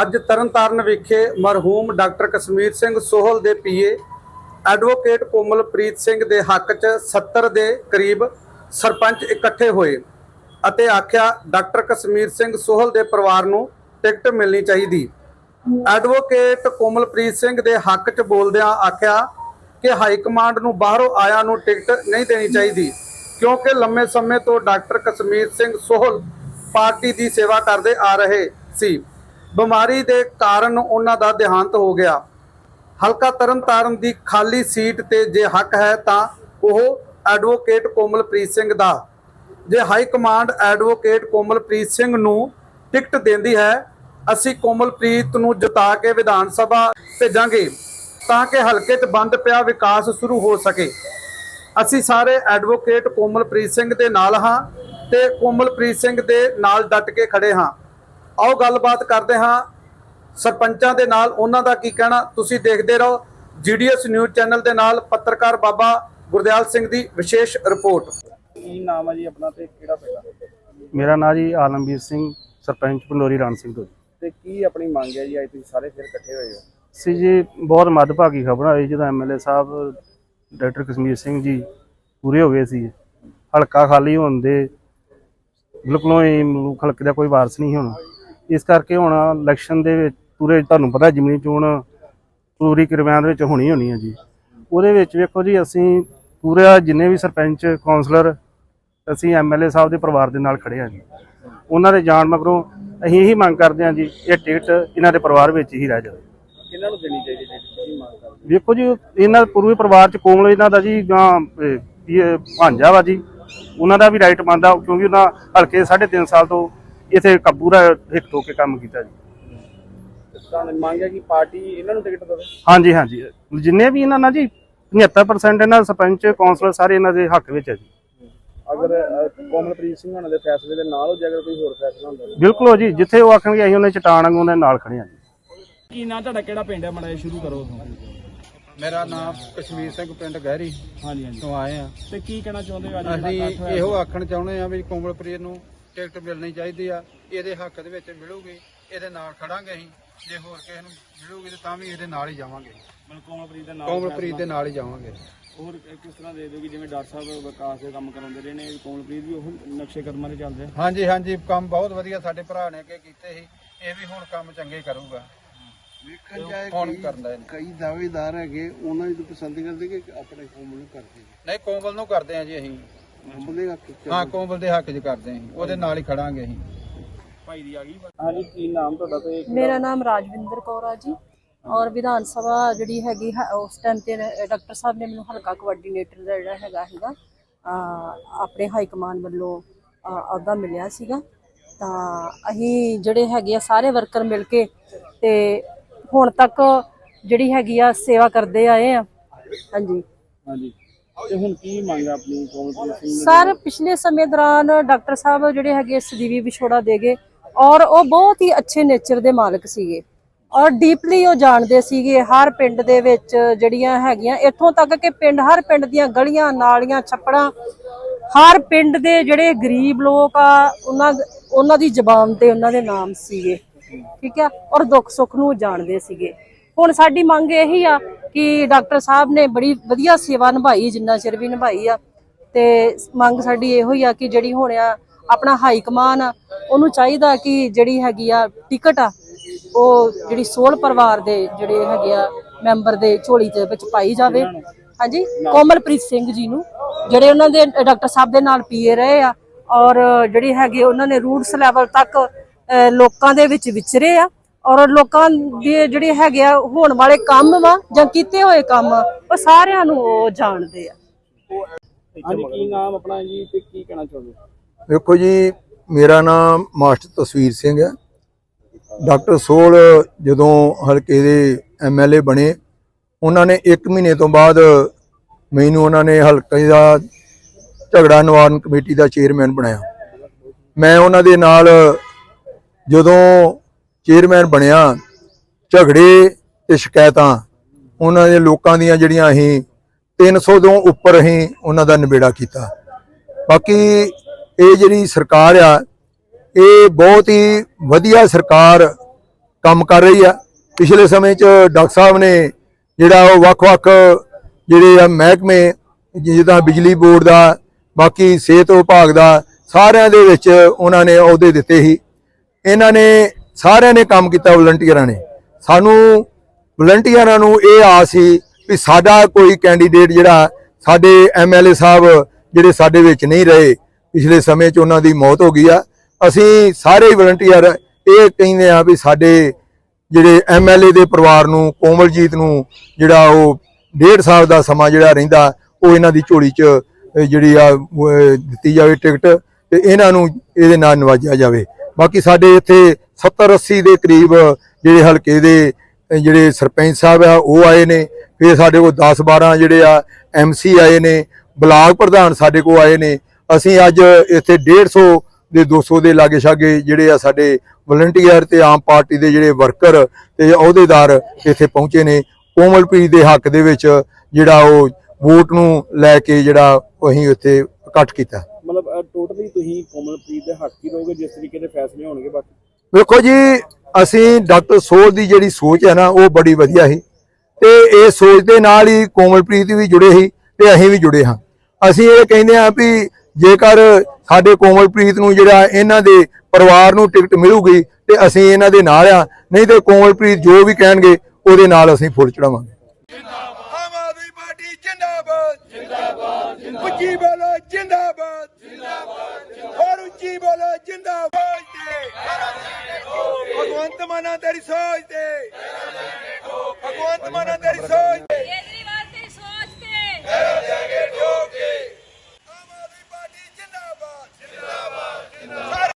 ਅੱਜ ਤਰਨਤਾਰਨ ਵਿਖੇ ਮਰਹੂਮ ਡਾਕਟਰ ਕਸ਼ਮੀਰ ਸਿੰਘ ਸੋਹਲ ਦੇ ਪੀਏ ਐਡਵੋਕੇਟ ਕੋਮਲਪ੍ਰੀਤ ਸਿੰਘ ਦੇ ਹੱਕ 'ਚ 70 ਦੇ ਕਰੀਬ ਸਰਪੰਚ ਇਕੱਠੇ ਹੋਏ ਅਤੇ ਆਖਿਆ, ਡਾਕਟਰ ਕਸ਼ਮੀਰ ਸਿੰਘ ਸੋਹਲ ਦੇ ਪਰਿਵਾਰ ਨੂੰ ਟਿਕਟ ਮਿਲਣੀ ਚਾਹੀਦੀ। ਐਡਵੋਕੇਟ ਕੋਮਲਪ੍ਰੀਤ ਸਿੰਘ ਦੇ ਹੱਕ 'ਚ ਬੋਲਦਿਆਂ ਆਖਿਆ ਕਿ ਹਾਈ ਕਮਾਂਡ ਨੂੰ ਬਾਹਰੋਂ ਆਇਆ ਨੂੰ ਟਿਕਟ ਨਹੀਂ ਦੇਣੀ ਚਾਹੀਦੀ, ਕਿਉਂਕਿ ਲੰਮੇ ਸਮੇਂ ਤੋਂ ਡਾਕਟਰ ਕਸ਼ਮੀਰ ਸਿੰਘ ਸੋਹਲ ਪਾਰਟੀ ਦੀ ਸੇਵਾ ਕਰਦੇ ਆ ਰਹੇ ਸੀ। ਬਿਮਾਰੀ ਦੇ ਕਾਰਨ ਉਹਨਾਂ ਦਾ ਦੇਹਾਂਤ ਹੋ ਗਿਆ। ਹਲਕਾ ਤਰਨਤਾਰਨ ਦੀ ਖਾਲੀ ਸੀਟ ਤੇ ਜੇ ਹੱਕ ਹੈ ਤਾਂ ਉਹ ਐਡਵੋਕੇਟ ਕੋਮਲਪ੍ਰੀਤ ਸਿੰਘ ਦਾ। ਜੇ high command advocate Komalpreet Singh ਨੂੰ ਟਿਕਟ ਦਿੰਦੀ ਹੈ, ਅਸੀਂ ਕੋਮਲਪ੍ਰੀਤ ਨੂੰ ਜਿਤਾ ਕੇ ਵਿਧਾਨ ਸਭਾ ਭੇਜਾਂਗੇ ਤਾਂ ਕਿ ਹਲਕੇ 'ਚ ਬੰਦ ਪਿਆ ਵਿਕਾਸ ਸ਼ੁਰੂ ਹੋ ਸਕੇ। ਅਸੀਂ ਸਾਰੇ ਐਡਵੋਕੇਟ ਕੋਮਲਪ੍ਰੀਤ ਸਿੰਘ ਦੇ ਨਾਲ ਹਾਂ ਤੇ ਕੋਮਲਪ੍ਰੀਤ ਸਿੰਘ ਦੇ ਨਾਲ ਡਟ ਕੇ ਖੜੇ ਹਾਂ। ਆਓ ਗੱਲਬਾਤ ਕਰਦੇ ਹਾਂ ਸਰਪੰਚਾਂ ਦੇ ਨਾਲ ਉਹਨਾਂ ਦਾ ਕੀ ਕਹਿਣਾ? ਤੁਸੀਂ ਦੇਖਦੇ ਰਹੋ ਜੀਡੀਐਸ ਨਿਊਜ਼ ਚੈਨਲ ਦੇ ਨਾਲ ਪੱਤਰਕਾਰ ਬਾਬਾ ਗੁਰਦਿਆਲ ਸਿੰਘ ਦੀ ਵਿਸ਼ੇਸ਼ ਰਿਪੋਰਟ। ਕੀ ਨਾਮ ਹੈ ਜੀ ਆਪਣਾ ਤੇ ਕਿਹੜਾ ਪਿੰਡ? ਮੇਰਾ ਨਾਂ ਜੀ ਆਲਮਵੀਰ ਸਿੰਘ ਸਰਪੰਚ ਪੰਡੋਰੀ ਰਾਮ ਸਿੰਘ ਤੋਂ। ਤੇ ਕੀ ਆਪਣੀ ਮੰਗ ਹੈ ਜੀ? ਅੱਜ ਤੁਸੀਂ ਸਾਰੇ ਫਿਰ ਇਕੱਠੇ ਹੋਏ ਹੋ। ਸੀ ਜੀ ਬਹੁਤ ਮੱਦਭਾਗੀ ਖਬਰ ਆਈ ਜਦੋਂ ਐਮਐਲਏ ਸਾਹਿਬ ਡਾਕਟਰ ਕਸ਼ਮੀਰ ਸਿੰਘ ਜੀ ਪੂਰੇ ਹੋ ਗਏ ਸੀ। ਹਲਕਾ ਖਾਲੀ ਹੋਣ ਦੇ ਬਿਲਕੁਲ ਹੀ ਹਲਕੇ ਦਾ ਕੋਈ ਵਾਰਸ ਨਹੀਂ ਹੁਣ। ਇਸ ਕਰਕੇ ਹੁਣ ਇਲੈਕਸ਼ਨ ਦੇ ਵਿੱਚ ਪੂਰੇ ਤੁਹਾਨੂੰ ਪਤਾ ਜ਼ਮੀਨੀ ਚੋਣ ਪੂਰੀ ਕਿਰਵਾਨ ਦੇ ਵਿੱਚ ਹੋਣੀ ਹੋਣੀ ਹੈ ਜੀ। ਉਹਦੇ ਵਿੱਚ ਵੇਖੋ ਜੀ ਅਸੀਂ ਪੂਰਾ ਜਿੰਨੇ ਵੀ ਸਰਪੰਚ ਕਾਉਂਸਲਰ ਅਸੀਂ ਐਮਐਲਏ ਸਾਹਿਬ ਦੇ ਪਰਿਵਾਰ ਦੇ ਨਾਲ ਖੜੇ ਹਾਂ ਜੀ। ਉਹਨਾਂ ਦੇ ਜਾਣ ਮਗਰੋਂ ਅਸੀਂ ਇਹੀ ਮੰਗ ਕਰਦੇ ਹਾਂ ਜੀ ਇਹ ਟਿਕਟ ਇਹਨਾਂ ਦੇ ਪਰਿਵਾਰ ਵਿੱਚ ਹੀ ਰਹਿ ਜਾਵੇ। ਕਿਹਨਾਂ ਨੂੰ ਦੇਣੀ ਚਾਹੀਦੀ ਜੀ? ਮੰਗ ਕਰਦੇ ਵੇਖੋ ਜੀ ਇਹਨਾਂ ਦੇ ਪੂਰੇ ਪਰਿਵਾਰ ਚ ਕੋਮਲ ਇਹਨਾਂ ਦਾ ਜੀ ਇਹ ਭਾਂਜਾ ਵਾ ਜੀ ਉਹਨਾਂ ਦਾ ਵੀ ਰਾਈਟ ਬਣਦਾ ਕਿਉਂਕਿ ਉਹਨਾਂ ਹਲਕੇ 3.5 ਸਾਲ ਤੋਂ ਇੱਥੇ ਕਬੂਰਾ ਹਿੱਕ ਹੋ ਕੇ ਕੰਮ ਕੀਤਾ ਜੀ। ਤੇ ਤੁਹਾਨੂੰ ਮੰਗ ਹੈ ਕਿ ਪਾਰਟੀ ਇਹਨਾਂ ਨੂੰ ਟਿਕਟ ਦੇਵੇ। ਹਾਂਜੀ ਹਾਂਜੀ। ਜਿੰਨੇ ਵੀ ਇਹਨਾਂ ਨਾਲ ਜੀ 75% ਇਹਨਾਂ ਦੇ ਸਰਪੰਚ ਕੌਂਸਲਰ ਸਾਰੇ ਇਹਨਾਂ ਦੇ ਹੱਕ ਵਿੱਚ ਹੈ ਜੀ। ਅਗਰ ਕੋਮਲਪ੍ਰੀਤ ਸਿੰਘ ਹੋਣਾ ਦੇ ਫੈਸਲੇ ਦੇ ਨਾਲ ਹੋ ਜੇ ਅਗਰ ਕੋਈ ਹੋਰ ਫੈਸਲਾ ਹੁੰਦਾ ਤਾਂ। ਬਿਲਕੁਲ ਉਹ ਜੀ ਜਿੱਥੇ ਉਹ ਆਖਣਗੇ ਅਸੀਂ ਉਹਨੇ ਚਟਾਨ ਵਾਂਗੂ ਉਹਨਾਂ ਦੇ ਨਾਲ ਖੜੇ ਹਾਂ ਜੀ। ਕੀ ਨਾਂ ਤੁਹਾਡਾ ਕਿਹੜਾ ਪਿੰਡ ਹੈ? ਮੜਾ ਸ਼ੁਰੂ ਕਰੋ ਮੇਰਾ ਨਾਮ ਕਸ਼ਮੀਰ ਸਿੰਘ ਪਿੰਡ ਗਹਿਰੀ ਹਾਂਜੀ ਹਾਂਜੀ। ਤੋਂ ਆਏ ਆ ਤੇ ਕੀ ਕਹਿਣਾ ਚਾਹੁੰਦੇ ਹੋ ਅੱਜ ਜਿਹੜਾ ਅਸੀਂ ਇਕੱਠ ਹੋਇਆ? ਇਹੋ ਆਖਣ ਚਾਹੁੰਦੇ ਆ ਵੀ ਕੋਮਲਪ੍ਰੀਤ ਨੂੰ ਟਿਕਟ ਮਿਲਣੀ ਚਾਹੀਦੀ ਆ ਇਹਦੇ ਹੱਕ ਦੇ ਵਿੱਚ ਮਿਲੂਗੀ ਇਹਦੇ ਨਾਲ ਖੜਾਂਗੇ ਅਸੀਂ ਜੇ ਹੋਰ ਕਿਸੇ ਨੂੰ ਮਿਲੂਗੀ ਤਾਂ ਤਾਂ ਵੀ ਇਹਦੇ ਨਾਲ ਹੀ ਜਾਵਾਂਗੇ। ਮਤਲਬ ਕੋਮਲਪ੍ਰੀਤ ਦੇ ਨਾਲ ਕੋਮਲਪ੍ਰੀਤ ਦੇ ਨਾਲ ਹੀ ਜਾਵਾਂਗੇ। ਹੋਰ ਕਿਸ ਤਰ੍ਹਾਂ ਦੇ ਕਿ ਜਿਵੇਂ ਡਾਕਟਰ ਸਾਹਿਬ ਵਿਕਾਸ ਦੇ ਕੰਮ ਕਰਾਉਂਦੇ ਰਹੇ ਨੇ ਕੋਮਲਪ੍ਰੀਤ ਵੀ ਉਹ ਨਕਸ਼ੇ ਕਦਮਾਂ ਤੇ ਚੱਲਦੇ ਹਾਂਜੀ ਹਾਂਜੀ ਕੰਮ ਬਹੁਤ ਵਧੀਆ ਸਾਡੇ ਭਰਾ ਨੇ ਅੱਗੇ ਕੀਤੇ ਸੀ ਇਹ ਵੀ ਹੁਣ ਕੰਮ ਚੰਗੇ ਕਰੂਗਾ। ਵੇਖਣ ਜਾਏ ਹੁਣ ਕਈ- ਕਰਦਾ ਇਹਨੇ। ਕਈ ਦਾਅਵੇਦਾਰ ਹੈਗੇ ਉਹਨਾਂ ਦੀ ਪਸੰਦ ਕਰਦੇ ਕਿ ਆਪਣੇ ਕੋਮਲ ਨੂੰ ਕਰਦੇ ਨਹੀਂ ਕੋਮਲ ਨੂੰ ਕਰਦੇ ਆ ਜੀ ਅਸੀਂ। ਕੋਮਲ ਦੇ ਹੱਕ ਚ ਹਾਂ ਕੋਮਲ ਦੇ ਹੱਕ 'ਚ ਕਰਦੇ ਆ ਅਸੀਂ? ਉਹਦੇ ਨਾਲ ਹੀ ਖੜਾਂਗੇ ਅਸੀਂ। ਭਾਈ ਦੀ ਆ ਗਈ ਹਾਂਜੀ ਕੀ ਨਾਮ ਤੁਹਾਡਾ ਤੇ ਮੇਰਾ ਨਾਮ ਰਾਜਵਿੰਦਰ ਕੌਰ ਆ ਜੀ। ਔਰ ਵਿਧਾਨ ਸਭਾ ਜਿਹੜੀ ਹੈਗੀ ਹੈ, ਉਸ ਟਾਈਮ ਤੇ ਡਾਕਟਰ ਸਾਹਿਬ ਨੇ ਮੈਨੂੰ ਹਲਕਾ ਕੋਆਰਡੀਨੇਟਰ ਦਾ ਜਿਹੜਾ ਹੈਗਾ ਹੈਗਾ ਆਪਣੇ ਹਾਈ ਕਮਾਂਡ ਵੱਲੋਂ ਅਹ, ਅਹੁਦਾ ਮਿਲਿਆ ਸੀਗਾ। ਤਾਂ ਅਸੀਂ ਜਿਹੜੇ ਹੈਗੇ ਆ ਸਾਰੇ ਵਰਕਰ ਮਿਲ ਕੇ ਤੇ ਹੁਣ ਤੱਕ ਜਿਹੜੀ ਹੈਗੀ ਆ ਸੇਵਾ ਕਰਦੇ ਆਏ ਆ। ਹਾਂਜੀ। ਹਾਂਜੀ। ਤੇ ਹੁਣ ਕੀ ਮੰਗ ਆ ਆਪਣੀ ਕੋਮਲਪ੍ਰੀਤ ਸਿੰਘ ਸਰ, ਪਿਛਲੇ ਸਮੇਂ ਦੌਰਾਨ ਡਾਕਟਰ ਸਾਹਿਬ ਜਿਹੜੇ ਹੈਗੇ ਸਦੀਵੀ ਵਿਛੋੜਾ ਦੇ ਗਏ ਔਰ ਉਹ ਬਹੁਤ ਹੀ ਅੱਛੇ ਨੇਚਰ ਦੇ ਮਾਲਕ ਸੀਗੇ ਔਰ ਡੀਪਲੀ ਉਹ ਜਾਣਦੇ ਸੀਗੇ ਹਰ ਪਿੰਡ ਦੇ ਵਿੱਚ ਜਿਹੜੀਆਂ ਹੈਗੀਆਂ, ਇੱਥੋਂ ਤੱਕ ਕਿ ਪਿੰਡ, ਹਰ ਪਿੰਡ ਦੀਆਂ ਗਲੀਆਂ, ਨਾਲੀਆਂ, ਛੱਪੜਾਂ, ਹਰ ਪਿੰਡ ਦੇ ਜਿਹੜੇ ਗਰੀਬ ਲੋਕ ਆ, ਉਹਨਾਂ ਉਹਨਾਂ ਦੀ ਜ਼ਬਾਨ ਤੇ ਉਹਨਾਂ ਦੇ ਨਾਮ ਸੀਗੇ, ਠੀਕ ਆ? ਔਰ ਦੁੱਖ ਸੁੱਖ ਨੂੰ ਜਾਣਦੇ ਸੀਗੇ। ਹੁਣ ਸਾਡੀ ਮੰਗ ਇਹੀ ਆ ਕਿ ਡਾਕਟਰ ਸਾਹਿਬ ਨੇ ਬੜੀ ਵਧੀਆ ਸੇਵਾ ਨਿਭਾਈ, ਜਿੰਨਾ ਚਿਰ ਵੀ ਨਿਭਾਈ ਆ। ਤੇ ਮੰਗ ਸਾਡੀ ਇਹੋ ਹੀ ਆ ਕਿ ਜਿਹੜੀ ਹੁਣ ਆ, ਆਪਣਾ ਹਾਈ ਕਮਾਨ ਆ, ਉਹਨੂੰ ਚਾਹੀਦਾ ਕਿ ਜਿਹੜੀ ਹੈਗੀ ਆ ਟਿਕਟ ਆ, ਉਹ ਜਿਹੜੀ ਸੋਲ ਪਰਿਵਾਰ ਦੇ ਜਿਹੜੇ ਹੈਗੇ ਆ ਮੈਂਬਰ ਦੇ ਝੋਲੀ ਦੇ ਵਿੱਚ ਪਾਈ ਜਾਵੇ। ਹਾਂਜੀ? ਕੋਮਲਪ੍ਰੀਤ ਸਿੰਘ ਜੀ ਨੂੰ, ਜਿਹੜੇ ਉਹਨਾਂ ਦੇ, ਡਾਕਟਰ ਸਾਹਿਬ ਦੇ ਨਾਲ ਪੀਏ ਰਹੇ ਆ, ਔਰ ਜਿਹੜੀ ਹੈਗੇ ਉਹਨਾਂ ਨੇ ਰੂਟਸ ਲੈਵਲ ਤੱਕ ਲੋਕਾਂ ਦੇ ਵਿੱਚ ਵਿਚਰੇ ਆ। ਔਰ ਲੋਕਾਂ ਦੇ ਜਿਹੜੇ ਹੈਗੇ ਆ ਹੋਣ ਵਾਲੇ ਕੰਮ ਵਾ ਜਾਂ ਕੀਤੇ ਹੋਏ ਕੰਮ ਉਹ ਸਾਰਿਆਂ ਨੂੰ ਉਹ ਜਾਣਦੇ ਆ। ਹਾਂਜੀ ਕੀ ਨਾਮ ਆਪਣਾ ਜੀ ਤੇ ਕੀ ਕਹਿਣਾ ਚਾਹੁੰਦੇ ਵੇਖੋ ਜੀ ਮੇਰਾ ਨਾਮ ਮਾਸਟਰ ਤਸਵੀਰ ਸਿੰਘ ਹੈ। ਡਾਕਟਰ ਸੋਲ ਜਦੋਂ ਹਲਕੇ ਦੇ ਐਮਐਲਏ ਬਣੇ ਉਹਨਾਂ ਨੇ 1 ਮਹੀਨੇ ਤੋਂ ਬਾਅਦ ਮੈਨੂੰ ਉਹਨਾਂ ਨੇ ਹਲਕੇ ਦਾ ਝਗੜਾ ਨਿਵਾਰਨ ਕਮੇਟੀ ਦਾ ਚੇਅਰਮੈਨ ਬਣਾਇਆ। ਮੈਂ ਉਹਨਾਂ ਦੇ ਨਾਲ ਜਦੋਂ ਚੇਅਰਮੈਨ ਬਣਿਆ, ਝਗੜੇ ਤੇ ਸ਼ਿਕਾਇਤਾਂ। ਉਹਨਾਂ ਦੇ ਲੋਕਾਂ ਦੀਆਂ ਜਿਹੜੀਆਂ ਅਸੀਂ 300 ਤੋਂ ਉੱਪਰ ਅਸੀਂ ਉਹਨਾਂ ਦਾ ਨਿਬੇੜਾ ਕੀਤਾ। ਬਾਕੀ ਇਹ ਜਿਹੜੀ ਸਰਕਾਰ ਆ, ਇਹ ਬਹੁਤ ਹੀ ਵਧੀਆ ਸਰਕਾਰ ਕੰਮ ਕਰ ਰਹੀ ਆ। ਪਿਛਲੇ ਸਮੇਂ 'ਚ ਡਾਕਟਰ ਸਾਹਿਬ ਨੇ ਜਿਹੜਾ ਉਹ ਵੱਖ-ਵੱਖ ਜਿਹੜੇ ਆ ਮਹਿਕਮੇ, ਜਿੱਦਾਂ ਬਿਜਲੀ ਬੋਰਡ ਦਾ, ਬਾਕੀ ਸਿਹਤ ਵਿਭਾਗ ਦਾ, ਸਾਰਿਆਂ ਦੇ ਵਿੱਚ ਉਹਨਾਂ ਨੇ ਅਹੁਦੇ ਦਿੱਤੇ ਸੀ। ਇਹਨਾਂ ਨੇ ਸਾਰਿਆਂ ਨੇ ਕੰਮ ਕੀਤਾ ਵਲੰਟੀਅਰਾਂ ਨੇ। ਸਾਨੂੰ ਵਲੰਟੀਅਰਾਂ ਨੂੰ ਇਹ ਆਸ ਸੀ ਵੀ ਸਾਡਾ ਕੋਈ ਕੈਂਡੀਡੇਟ ਜਿਹੜਾ ਸਾਡੇ ਐਮਐਲਏ ਸਾਹਿਬ ਜਿਹੜੇ ਸਾਡੇ ਵਿੱਚ ਨਹੀਂ ਰਹੇ, ਪਿਛਲੇ ਸਮੇਂ 'ਚ ਉਹਨਾਂ ਦੀ ਮੌਤ ਹੋ ਗਈ ਆ। ਅਸੀਂ ਸਾਰੇ ਵਲੰਟੀਅਰ ਇਹ ਕਹਿੰਦੇ ਆ ਵੀ ਸਾਡੇ ਜਿਹੜੇ ਐਮਐਲਏ ਦੇ ਪਰਿਵਾਰ ਨੂੰ, ਕੋਮਲਜੀਤ ਨੂੰ ਜਿਹੜਾ ਉਹ ਡੇਢ ਸਾਲ ਦਾ ਸਮਾਂ ਜਿਹੜਾ ਰਹਿੰਦਾ, ਉਹ ਇਹਨਾਂ ਦੀ ਝੋਲੀ 'ਚ ਜਿਹੜੀ ਆ ਦਿੱਤੀ ਜਾਵੇ ਟਿਕਟ ਤੇ ਇਹਨਾਂ ਨੂੰ ਇਹਦੇ ਨਾਲ ਨਵਾਜਿਆ ਜਾਵੇ। ਬਾਕੀ ਸਾਡੇ ਇੱਥੇ 70 80 ਦੇ ਕਰੀਬ ਜਿਹੜੇ ਹਲਕੇ ਦੇ ਜਿਹੜੇ ਸਰਪੰਚ ਸਾਹਿਬ ਆ, ਉਹ ਆਏ ਨੇ। ਫਿਰ ਸਾਡੇ ਕੋਲ 10 12 ਜਿਹੜੇ ਆ ਐਮਸੀ ਆਏ ਨੇ। ਬਲਾਕ ਪ੍ਰਧਾਨ ਸਾਡੇ ਕੋਲ ਆਏ ਨੇ। ਅਸੀਂ ਅੱਜ ਇੱਥੇ 150 ਦੇ 200 ਦੇ ਲਾਗੇ ਛਾਗੇ ਜਿਹੜੇ ਆ ਸਾਡੇ ਵਲੰਟੀਅਰ ਤੇ ਆਮ ਪਾਰਟੀ ਦੇ ਜਿਹੜੇ ਵਰਕਰ ਤੇ ਅਹੁਦੇਦਾਰ ਇੱਥੇ ਪਹੁੰਚੇ ਨੇ। ਕੋਮਲਪ੍ਰੀਤ ਦੇ ਹੱਕ ਦੇ ਵਿੱਚ ਜਿਹੜਾ ਉਹ ਵੋਟ ਨੂੰ ਲੈ ਕੇ ਜਿਹੜਾ ਅਸੀਂ ਇੱਥੇ ਇਕੱਠ ਕੀਤਾ। ਮਤਲਬ ਟੋਟਲੀ ਤੁਸੀਂ ਕੋਮਲਪ੍ਰੀਤ ਦੇ ਹੱਕ ਹੀ ਰਹੋਗੇ, ਜਿਸ ਤਰੀਕੇ ਦੇ ਫੈਸਲੇ ਹੋਣਗੇ ਬਾਕੀ? ਵੇਖੋ ਜੀ, ਅਸੀਂ ਡਾਕਟਰ ਸੋਲ ਦੀ ਜਿਹੜੀ ਸੋਚ ਹੈ ਨਾ, ਉਹ ਬੜੀ ਵਧੀਆ ਸੀ। ਤੇ ਇਹ ਸੋਚ ਦੇ ਨਾਲ ਹੀ ਕੋਮਲਪ੍ਰੀਤ ਵੀ ਜੁੜੇ ਸੀ ਤੇ ਅਸੀਂ ਵੀ ਜੁੜੇ ਹਾਂ। ਅਸੀਂ ਇਹ ਕਹਿੰਦੇ ਹਾਂ ਵੀ ਜੇਕਰ ਸਾਡੇ ਕੋਮਲਪ੍ਰੀਤ ਨੂੰ ਜਿਹੜਾ ਇਹਨਾਂ ਦੇ ਪਰਿਵਾਰ ਨੂੰ ਟਿਕਟ ਮਿਲੂਗੀ ਤੇ ਅਸੀਂ ਇਹਨਾਂ ਦੇ ਨਾਲ ਆ ਨਹੀਂ ਤੇ ਕੋਮਲਪ੍ਰੀਤ ਜੋ ਵੀ ਕਹਿਣਗੇ, ਉਹਦੇ ਨਾਲ ਅਸੀਂ ਫੁੱਲ ਚੜਾਵਾਂਗੇ। ਆਮ ਜਿੰਦਾਬਾਦ। ਜਿੰਦਾਬਾਦ ਜਿੰਦਾਬਾਦ ਜਿੰਦਾਬਾਦ। ਹੋਰ ਉੱਚੀ ਬੋਲੋ ਜਿੰਦਾਬਾਦ। ਤੇ ਭਗਵੰਤ ਮਾਨਾ ਤੇਰੀ ਸੋਚ ਤੇ